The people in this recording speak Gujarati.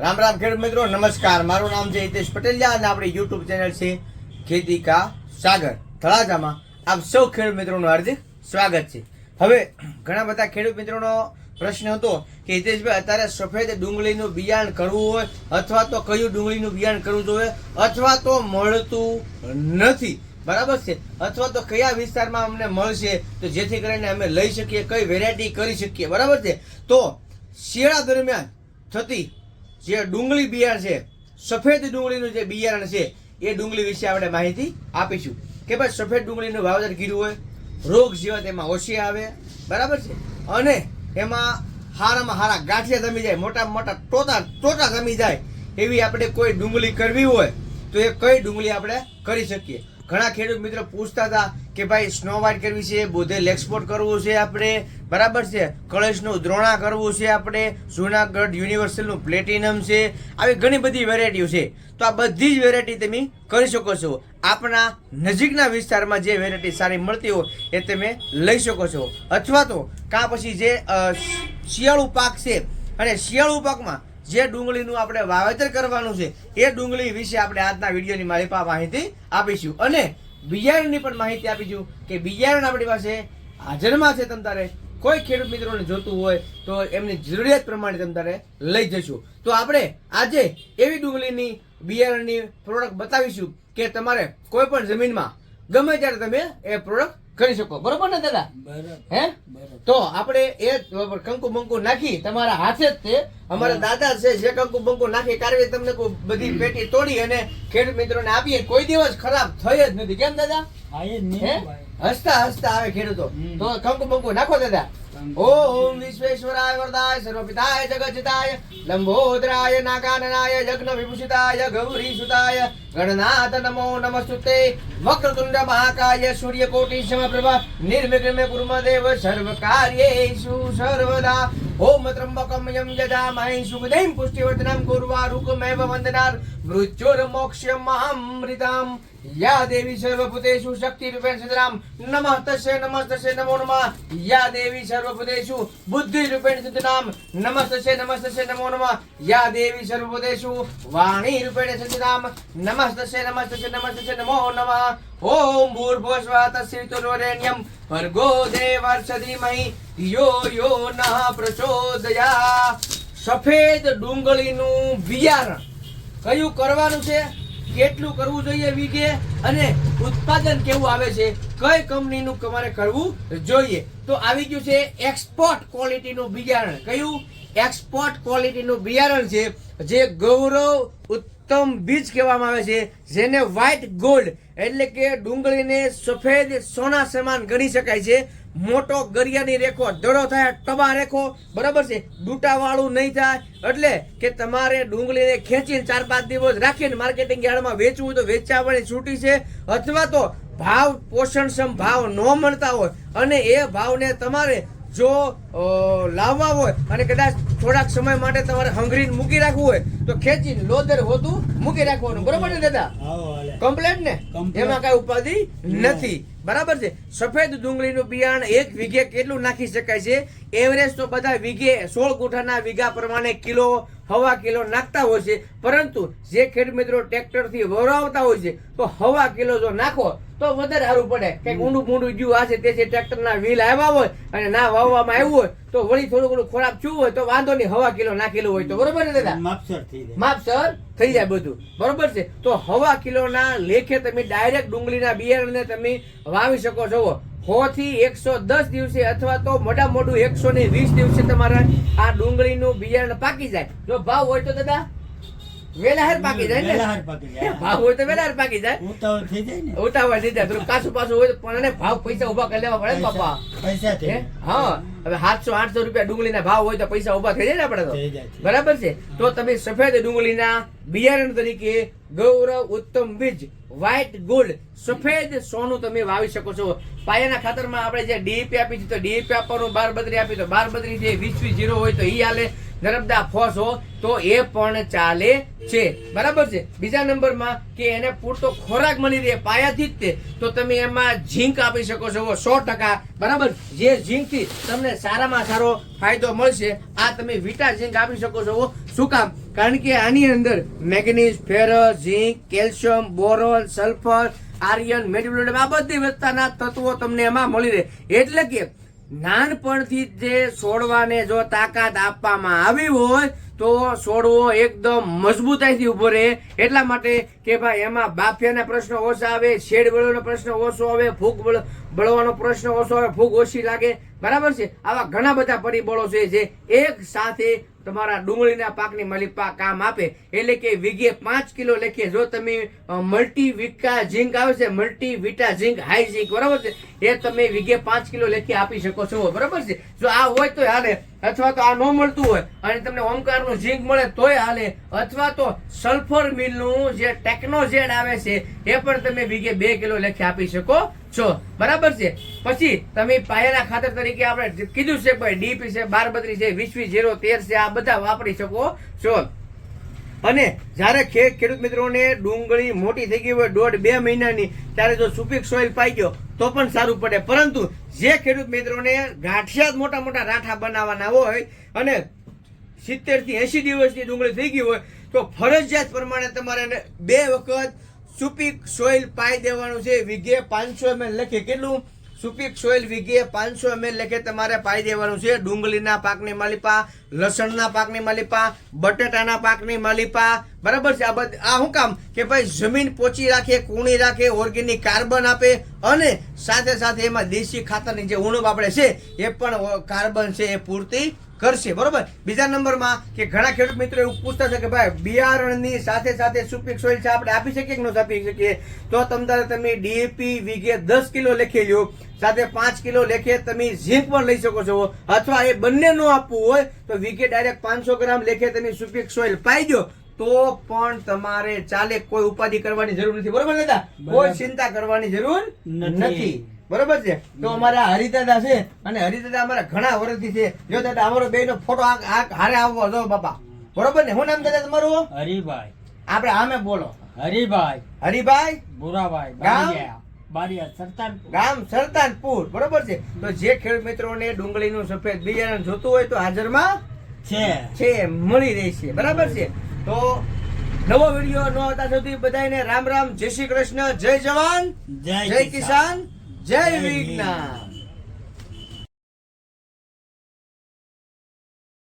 રામ રામ ખેડૂત મિત્રો, નમસ્કાર. મારું નામ છે હિતેશ પટેલિયા અને આપણી યુટ્યુબ ચેનલ છે ખેતી કા સાગર. તળાજામાં આપ સૌ ખેડૂત મિત્રોનું હાર્દિક સ્વાગત છે. હવે ઘણા બધા ખેડૂત મિત્રોનો પ્રશ્ન હતો કે હિતેશભાઈ, અત્યારે સફેદ ડુંગળીનું બિયાણ કરવું હોય અથવા તો કયું ડુંગળીનું બિયાણ કરવું જોઈએ અથવા તો મળતું નથી? બરાબર છે? અથવા તો કયા વિસ્તારમાં અમને મળશે? તો જેથી કરીને અમે લઈ શકીએ, કઈ વેરાયટી કરી શકીએ? બરાબર છે? તો શિયાળા દરમિયાન થતી જે ડુંગળી બિયારણ છે, સફેદ ડુંગળીનું જે બિયારણ છે, એ ડુંગળી વિશે આપણે માહિતી આપીશું. કે ભાઈ સફેદ ડુંગળીનું વાવેતર કર્યું હોય, રોગ જીવત એમાં ઓછી આવે, બરાબર છે? અને એમાં હારામાં હારા ગાંઠિયા જમી જાય, મોટા મોટા ટોટા ટોટા જમી જાય, એવી આપણે કોઈ ડુંગળી કરવી હોય, તો એ કઈ ડુંગળી આપણે કરી શકીએ? ઘણા ખેડૂત મિત્રો પૂછતા હતા કે ભાઈ સ્નો વાઇટ કરવી છે બોધેલ એક્સપોર્ટ કરવું છે આપણે. બરાબર છે? કળશનું દ્રોણા કરવું છે આપણે. જુનાગઢ યુનિવર્સલનું પ્લેટિનમ છે. આવી ઘણી બધી વેરાયટીઓ છે. તો આ બધી જ વેરાયટી તમે કરી શકો છો. આપણા નજીકના વિસ્તારમાં જે વેરાયટી સારી મળતી હોય એ તમે લઈ શકો છો. અથવા તો કાં પછી જે શિયાળુ પાક છે. અને શિયાળુ પાકમાં જે ડુંગળીનું આપણે વાવેતર કરવાનું છે, એ ડુંગળી વિશે આપણે આજના વિડીયોની મારી માહિતી આપીશું. અને બિયારણની પણ માહિતી આપીશું કે બિયારણ આપણી પાસે હાજરમાં છે તમ તારે. કોઈ ખેડૂત મિત્રોને જોતું હોય તો એમની જરૂરિયાત પ્રમાણે તમ તારે લઈ જશું. તો આપણે આજે એવી ડુંગળીની બિયારણની પ્રોડક્ટ બતાવીશું કે તમારે કોઈ પણ જમીનમાં ગમે ત્યારે તમે એ પ્રોડક્ટ કરી શકો. બરોબર ને દાદા? હે? તો આપણે એ કંકુ બંકુ નાખી તમારા હાથે જ તે. અમારા દાદા છે જે કંકુ બંકુ નાખી કારવે તમને કોઈ બધી પેટી તોડી અને ખેડૂત મિત્રોને આપીએ. કોઈ દિવસ ખરાબ થઈ જ નથી. કેમ દાદા? હસતા હસતા આવે ખેડૂતો. તો કંકુ બંકુ નાખો દાદા. ઓમ વિશ્વેશ્વરાય વરદાય સર્વપિતાય જગજિતાય લંબોદરાય નાગાનનાય યજ્ઞ વિભૂષિતાય ગૌરી સુતાય ગણનાથ નમો નમસ્તુતે વક્રતુંડ મહાકાય સૂર્યકોટિ સમપ્રભા નિર્વિઘ્ન મે કુર્મદેવ સર્વ કાર્યેષુ સર્વદા ઓમ ત્રંબકમ યમ યજામહે સુગંધિં પુષ્ટિવર્ધનમ કુર્વા રૂકમેવ વંદનાર મૃત્યુર્મોક્ષ્યમૃતામ યા દેવી સર્વભૂતેષુ શક્તિરૂપેણ સિદ્ધરામ નમઃ તસ્ય નમઃ તસ્ય, નમો નમઃ. યા દેવી સર્વભૂતેષુ બુદ્ધિરૂપેણ સિદ્ધનામ નમઃ તસ્ય નમઃ તસ્ય, નમો નમઃ. યા દેવી સર્વભૂતેષુ વાણી રૂપેણ નમઃ તસ્ય નમઃ તસ્ય, નમઃ નમો ઓમ ભૂર્ભુવસ્વઃ તસ્સવિતુર્વરેણ્યં ભર્ગો દેવસ્ય ધીમહિ યો યો નઃ પ્રચોદયા. સફેદ ડુંગળીનું બિયારણ કયું કરવાનું છે? કેટલું કરવું જોઈએ વીઘે અને ઉત્પાદન કેવું આવે છે? કઈ કંપનીનું તમારે કરવું જોઈએ? તો આવી ગયું છે એક્સપોર્ટ ક્વોલિટીનું બિયારણ. કયું? એક્સપોર્ટ ક્વોલિટીનું બિયારણ છે, જે ગૌરવ ઉત્તમ બીજ કહેવામાં આવે છે, જેને વ્હાઇટ ગોલ્ડ એટલે કે ડુંગળીને સફેદ સોના સમાન ગણી શકાય છે. મોટો ગરિયાની રેખો, દડો થાય, ટબા રેખો, બરાબર છે? ડૂટાવાળું નહીં થાય. એટલે કે તમારે ડુંગળીને ખેંચીને ચાર પાંચ દિવસ રાખીને માર્કેટિંગ યાર્ડમાં વેચવું તો વેચાવાની છૂટી છે. અથવા તો ભાવ પોષણક્ષમ ભાવ ન મળતા હોય અને એ ભાવને તમારે જો લાવવા હોય અને કદાચ થોડાક સમય માટે તમારે હંગરીને મૂકી રાખવું હોય તો ખેંચીને લોદર હોતું મૂકી રાખવાનું. બરોબર ને દાદા? કમ્પ્લેટ ને? એમાં કઈ ઉપાધિ નથી. બરાબર છે? સફેદ ડુંગળીનું બિયારણ એક વીઘે કેટલું નાખી શકાય છે? એવરેજ તો બધા વીઘે સોળ ગુઠાના વીઘા પ્રમાણે કિલો હવા કિલો નાખતા હોય છે. પરંતુ જે ખેડ મિત્રો ટ્રેક્ટરથી વરાવતા હોય છે તો હવા કિલો જો નાખો તો વધારે સારું પડે. કે ઊંડું મૂંડું જ્યુ આ છે તે છે ટ્રેક્ટરના વ્હીલ આવ્યા હોય અને ના વાવવામાં આવ્યું હોય તો વળી થોડું ઘણું ખોરાક થયું હોય તો વાંધો નહીં હવા કિલો નાખેલું હોય તો. બરોબર ને દાદા? માપસર થઈ જાય. માપસર થઈ જાય બધું. બરોબર છે? તો હવા કિલોના લેખે તમે ડાયરેક્ટ ડુંગળીના બિયારણને તમે વાવી શકો છો. સો થી એકસો દસ દિવસે અથવા તો મોટા મોટું એકસો ને વીસ દિવસે તમારા આ ડુંગળીનું બિયારણ પાકી જાય. જો ભાવ હોય તો દાદા? વેલાહેર પાકી જાય ને. વેલાહર પાકી જાય. ભાવ હોય તો વેલાહર પાકી જાય. ઉતાવળ થઈ જાય ને. ઉતાવળ થઈ જાય. થોડું કાસું પાસું હોય તો પણ એને ભાવ પૈસા ઊભા કરી લેવા પડે બાપા. પૈસા- થઈ હે? હવે સાતસો આઠસો રૂપિયા ડુંગળીના ભાવ હોય તો પૈસા ઊભા થઈ જાય ને આપણે તો. બરાબર છે? તો તમે સફેદ ડુંગળીના બિયારણ તરીકે ગૌરવ ઉત્તમ બીજ વ્હાઇટ ગોલ્ડ સફેદ સોનું તમે વાવી શકો છો. પાયાના ખાતરમાં આપણે જે ડીએપી આપી છે તો ડીએપી આપવાનું બાર બદરી આપી તો બાર બદરી જે વીસ વીસ જીરો હોય તો ઈ હાલે નર્મદા હો, તો એ પણ ચાલે છે. બરાબર છે? બીજા નંબરમાં કે એને પૂરતો ખોરાક મળી રહે, પાયાથી જ તે. તો તમે એમાં ઝીંક આપી શકો છો સો ટકા. બરાબર? જે ઝીંકથી તમને સારામાં સારો ફાયદો મળશે, આ તમે વિટા ઝીંક આપી શકો છો શું કામ? કારણ કે આની અંદર manganese, ferrous, zinc, calcium, boron, sulphur, iron magnesium આ બધી વસ્તુના તત્વો તમને એમાં મળી રહે. એટલે કે નાનપણથી જ છોડવાને જો તાકાત આપવામાં આવી હોય તો છોડવો એકદમ મજબૂતાઈથી ઊભો રહે. એટલા માટે કે ભાઈ એમાં બાફિયાના પ્રશ્ન ઓછા આવે, શેડ વળવાનો પ્રશ્ન ઓછો આવે, ફૂગ બળ- બળવાનો પ્રશ્ન ઓછો આવે, ફૂગ ઓછી લાગે. બરાબર છે? આવા ઘણા બધા પરિબળો છે જે એક સાથે તમારા ડુંગળીના પાકની મલિપા કામ આપે. એટલે કે વીઘે પાંચ કિલો લખીએ જો તમે મલ્ટી વિકા ઝીંક આવે છે multi vita zinc high zinc બરાબર છે? એ તમે વીઘે પાંચ કિલો લેખે આપી શકો છો. બરાબર છે? જો આ હોય તો હાલે અથવા તો આ ન મળતું હોય અને તમને ઓમકારનું ઝીંક મળે તોય હાલે. અથવા તો સલ્ફર મિલનું જે ટેકનોજેડ આવે છે, એ પણ તમે વીઘે બે કિલો લેખે આપી શકો છો. બરાબર છે? પછી તમે પાયાના ખાતર તરીકે આપણે કીધું છે ભાઈ ડીપી છે બાર બત્રીસ છે વીસ વીસ જીરો તેર છે, આ બધા વાપરી શકો છો. અને જ્યારે ખેડૂત મિત્રોને ડુંગળી મોટી થઈ ગઈ હોય, દોઢ બે મહિનાની, ત્યારે જો સુપીક સોઇલ પાઈ ગયો, તો પણ સારું પડે. પરંતુ જે ખેડૂત મિત્રોને ગાંઠિયા મોટા મોટા રાઠા બનાવવાના હોય અને સિત્તેરથી એસી દિવસની ડુંગળી થઈ ગઈ હોય, તો ફરજિયાત પ્રમાણે તમારે બે વખત સુપીક સોઇલ પાઈ દેવાનું છે. વીઘે પાંચસો એમ લખે કેટલું? સુપીક સોઇલ વીઘે પાંચસો એમએલ લખે તમારે પાઈ દેવાનું છે. ડુંગળીના પાકની માલિપા, લસણના પાકની માલિપા, બટેટાના પાકની માલિપા. બરાબર છે? આ બધ, આ શું કામ? કે ભાઈ જમીન પોચી રાખે, કૂણી રાખે, ઓર્ગેનિક કાર્બન આપે અને સાથે સાથે એમાં દેશી ખાતરની જે ઉણપ આપણે છે, એ પણ કાર્બન છે એ પૂર્તિ કરશે બરોબર? બીજા નંબરમાં કે ઘણા ખેડૂત મિત્રો એવું પૂછતા છે કે ભાઈ બિયારણની સાથે સાથે સુપીક સોઇલ છે આપણે આપી શકીએ કે ન આપી શકીએ? તો તમારે તમે ડીએપી વીઘે દસ કિલો લખી લો સાથે પાંચ કિલો લેખે તમે ઝીંક પણ લઈ શકો છો. અથવા એ બંને નો આપવું હોય તો વીઘે ડાયરેક્ટ પાંચસો ગ્રામ લેખે તમે સુપીક સોઇલ પાઈ દો. તો પણ તમારે ચાલે કોઈ ઉપાધિ કરવાની જરૂર નથી. બરોબર દાદા? કોઈ ચિંતા કરવાની જરૂર નથી. બરોબર છે? તો અમારા હરિદાદા છે અને હરિદાદા અમારા ઘણા વર્ષથી છે. જો દાદા અમારો બે નો ફોટો હારે આવવો હતો બાપા. બરોબર ને? શું નામ દાદા તમારું? હરિભાઈ. આપણે આમે બોલો. હરિભાઈ. હરિભાઈ? ભૂરાભાઈ. ગામ? બારિયા સરતાનપુર ગામ સરતાનપુર બરોબર છે? તો જે ખેડૂત મિત્રોને ડુંગળીનું સફેદ બિયારણ જોતું હોય તો હાજરમાં છે. છે. મળી રહેશે. બરાબર છે? તો નવો વીડિયો નો આવતા સુધી બધાને રામ રામ. જય શ્રી કૃષ્ણ. જય જવાન. જય જય કિસાન. જય વિજ્ઞાન.